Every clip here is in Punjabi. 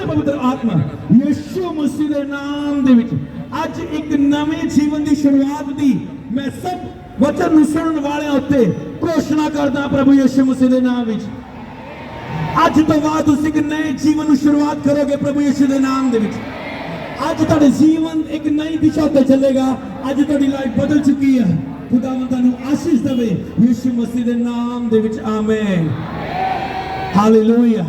ਹੈ ਪਵਿੱਤਰ ਆਤਮਾ ਯਿਸੂ ਮਸੀਹ ਦੇ ਨਾਮ ਦੇ ਵਿੱਚ ਅੱਜ ਇੱਕ ਨਵੇਂ ਜੀਵਨ ਦੀ ਸ਼ੁਰੂਆਤ ਦੀ ਮੈਂ ਸਭ ਵਚਨ ਨੂੰ ਸੁਣਨ ਵਾਲਿਆਂ ਉੱਤੇ ਘੋਸ਼ਣਾ ਕਰਦਾ ਪ੍ਰਭੂ ਯਿਸੂ ਮਸੀਹ ਦੇ ਨਾਮ ਵਿੱਚ ਅੱਜ ਤੋਂ ਬਾਅਦ ਤੁਸੀਂ ਇੱਕ ਨਵੇਂ ਜੀਵਨ ਨੂੰ ਸ਼ੁਰੂਆਤ ਕਰੋਗੇ ਪ੍ਰਭੂ ਯਿਸੂ ਦੇ ਨਾਮ ਦੇ ਵਿੱਚ ਅੱਜ ਤੁਹਾਡਾ ਜੀਵਨ ਇੱਕ ਨਈ ਦਿਸ਼ਾ ਤੇ ਚੱਲੇਗਾ ਅੱਜ ਤੁਹਾਡੀ ਲਾਈਫ ਬਦਲ ਚੁੱਕੀ ਹੈ ਖੁਦਾਵੰਦ ਤੁਹਾਨੂੰ ਆਸ਼ੀਸ਼ ਦੇਵੇ ਯਿਸੂ ਮਸੀਹ ਦੇ ਨਾਮ ਦੇ ਵਿੱਚ ਆਮੇਨ ਹਾਲੇਲੂਇਆ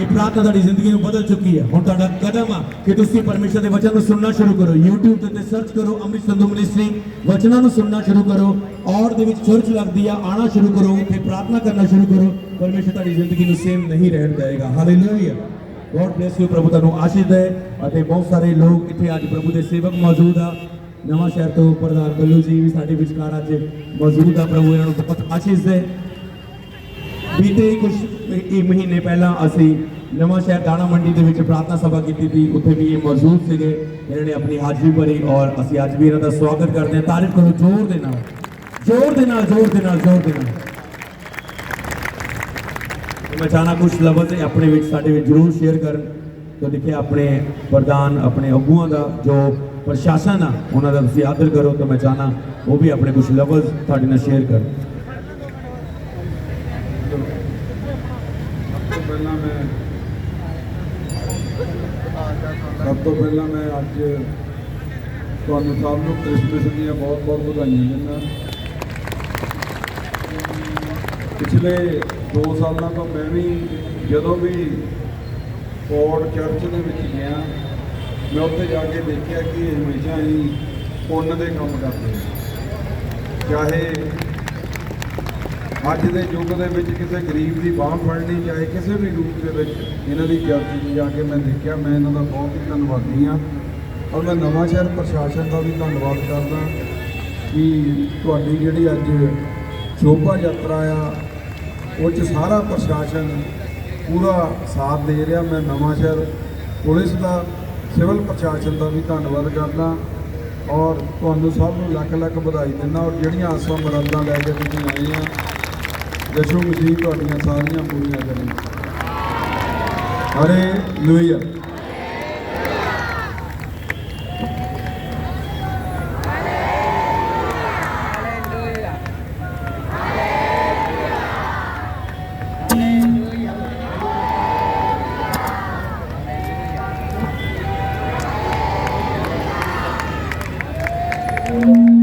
ਇਹ ਪ੍ਰਾਰਥਨਾ ਤੁਹਾਡੀ ਜ਼ਿੰਦਗੀ ਨੂੰ ਬਦਲ ਚੁੱਕੀ ਹੈ। ਹੁਣ ਤੁਹਾਡਾ ਕਦਮ ਆ ਕਿ ਤੁਸੀਂ ਪਰਮੇਸ਼ਰ ਦੇ ਵਚਨ ਨੂੰ ਸੁਣਨਾ ਸ਼ੁਰੂ ਕਰੋ। YouTube ਤੇ ਤੇ ਸਰਚ ਕਰੋ ਅੰਮ੍ਰਿਤ ਸੰਧੂ ਮਿਨਿਸਟਰੀ ਵਚਨਾਂ ਨੂੰ ਸੁਣਨਾ ਸ਼ੁਰੂ ਕਰੋ। ਔਰ ਦੇ ਵਿੱਚ ਚਰਚ ਲੱਗਦੀ ਆ ਆਣਾ ਸ਼ੁਰੂ ਕਰੋ। ਤੇ ਪ੍ਰਾਰਥਨਾ ਕਰਨਾ ਸ਼ੁਰੂ ਕਰੋ। ਪਰਮੇਸ਼ਰ ਤੁਹਾਡੀ ਜ਼ਿੰਦਗੀ ਨੂੰ ਸੇਮ ਨਹੀਂ ਰਹਿਣ ਦੇਗਾ ਹਾਲੇਲੂਇਆ ਗੋਡ ਬlesਸ ਯੂ ਪ੍ਰਭੂ ਤੁਹਾਨੂੰ ਆਸ਼ੀਸ਼ ਦੇ ਅਤੇ ਬਹੁਤ ਸਾਰੇ ਲੋਕ ਇੱਥੇ ਅੱਜ ਪ੍ਰਭੂ ਦੇ ਸੇਵਕ ਮੌਜੂਦ ਆ। ਨਵਾਂ ਸ਼ਹਿਰ ਤੋਂ ਪ੍ਰਧਾਨ ਬੱਲੂ ਜੀ ਵੀ ਸਾਡੇ ਵਿਚਕਾਰ ਅੱਜ ਮੌਜੂਦ ਆ। ਪ੍ਰਭੂ ਇਹਨਾਂ ਨੂੰ ਬਹੁਤ ਆਸ਼ੀਸ਼ ਦੇ। ਬੀਤੇ ਕੁਝ ਇਹ ਮਹੀਨੇ ਪਹਿਲਾਂ ਅਸੀਂ ਨਵਾਂ ਸ਼ਹਿਰ ਦਾਣਾ ਮੰਡੀ ਦੇ ਵਿੱਚ ਪ੍ਰਾਰਥਨਾ ਸਭਾ ਕੀਤੀ ਸੀ। ਉੱਥੇ ਵੀ ਇਹ ਮੌਜੂਦ ਸੀਗੇ ਇਹਨਾਂ ਨੇ ਆਪਣੀ ਹਾਜ਼ਰੀ ਭਰੀ ਔਰ ਅਸੀਂ ਅੱਜ ਵੀ ਇਹਨਾਂ ਦਾ ਸਵਾਗਤ ਕਰਦੇ ਹਾਂ। ਤਾਰੀਫ ਕਰੋ ਜ਼ੋਰ ਦੇ ਨਾਲ, ਜ਼ੋਰ ਦੇ ਨਾਲ, ਜ਼ੋਰ ਦੇ ਨਾਲ, ਜ਼ੋਰ ਦੇ ਨਾਲ। ਮੈਂ ਚਾਹਨਾ ਕੁਝ ਲਫ਼ਜ਼ ਆਪਣੇ ਵਿੱਚ, ਸਾਡੇ ਵਿੱਚ ਜ਼ਰੂਰ ਸ਼ੇਅਰ ਕਰਨ। ਤੋਂ ਲਿਖਿਆ ਆਪਣੇ ਪ੍ਰਧਾਨ, ਆਪਣੇ ਅਗੂਆਂ ਦਾ, ਜੋ ਪ੍ਰਸ਼ਾਸਨ ਆ, ਉਹਨਾਂ ਦਾ ਤੁਸੀਂ ਆਦਰ ਕਰੋ। ਤਾਂ ਮੈਂ ਚਾਹਨਾ ਉਹ ਵੀ ਆਪਣੇ ਕੁਝ ਲਫ਼ਜ਼ ਤੁਹਾਡੇ ਨਾਲ ਸ਼ੇਅਰ ਕਰਨ ਸਭ ਤੋਂ ਪਹਿਲਾਂ ਮੈਂ ਸਭ ਤੋਂ ਪਹਿਲਾਂ ਮੈਂ ਅੱਜ ਤੁਹਾਨੂੰ ਸਭ ਨੂੰ ਕ੍ਰਿਸਮਸ ਦੀਆਂ ਬਹੁਤ ਬਹੁਤ ਵਧਾਈਆਂ ਦਿੰਦਾ। ਪਿਛਲੇ 2 ਸਾਲਾਂ ਤੋਂ ਮੈਂ ਵੀ ਜਦੋਂ ਵੀ ਫੋਰਡ ਚਰਚ ਦੇ ਵਿੱਚ ਗਿਆ, ਮੈਂ ਉੱਥੇ ਜਾ ਕੇ ਦੇਖਿਆ ਕਿ ਹਮੇਸ਼ਾ ਹੀ ਪੁੰਨ ਦੇ ਕੰਮ ਕਰਦੇ ਚਾਹੇ ਅੱਜ ਦੇ ਯੁੱਗ ਦੇ ਵਿੱਚ ਕਿਸੇ ਗਰੀਬ ਦੀ ਬਾਹ ਫੜਨੀ ਚਾਹੇ ਕਿਸੇ ਵੀ ਰੂਪ ਦੇ ਵਿੱਚ ਇਹਨਾਂ ਦੀ ਚਰਚ 'ਚ ਜਾ ਕੇ ਮੈਂ ਦੇਖਿਆ, ਮੈਂ ਇਹਨਾਂ ਦਾ ਬਹੁਤ ਹੀ ਧੰਨਵਾਦੀ ਹਾਂ ਔਰ ਮੈਂ ਨਵਾਂ ਸ਼ਹਿਰ ਪ੍ਰਸ਼ਾਸਨ ਦਾ ਵੀ ਧੰਨਵਾਦ ਕਰਦਾ ਕਿ ਤੁਹਾਡੀ ਜਿਹੜੀ ਅੱਜ ਸ਼ੋਭਾ ਯਾਤਰਾ ਆ, ਉਹ 'ਚ ਸਾਰਾ ਪ੍ਰਸ਼ਾਸਨ ਪੂਰਾ ਸਾਥ ਦੇ ਰਿਹਾ। ਮੈਂ ਨਵਾਂ ਸ਼ਹਿਰ ਪੁਲਿਸ ਦਾ, ਸਿਵਲ ਪ੍ਰਸ਼ਾਸਨ ਦਾ ਵੀ ਧੰਨਵਾਦ ਕਰਦਾ ਔਰ ਤੁਹਾਨੂੰ ਸਭ ਨੂੰ ਲੱਖ ਲੱਖ ਵਧਾਈ ਦਿੰਦਾ ਔਰ ਜਿਹੜੀਆਂ ਆਸਾਂ ਮੁਰਾਦਾਂ ਲੈ ਕੇ ਤੁਸੀਂ ਆਏ ਆ ਜਸ਼ੂ ਮਸੀਹ ਤੁਹਾਡੀਆਂ ਸਾਰੀਆਂ ਪੂਰੀਆਂ ਕਰੇ ਹਰੇ ਲੂਇਆ thank mm -hmm. you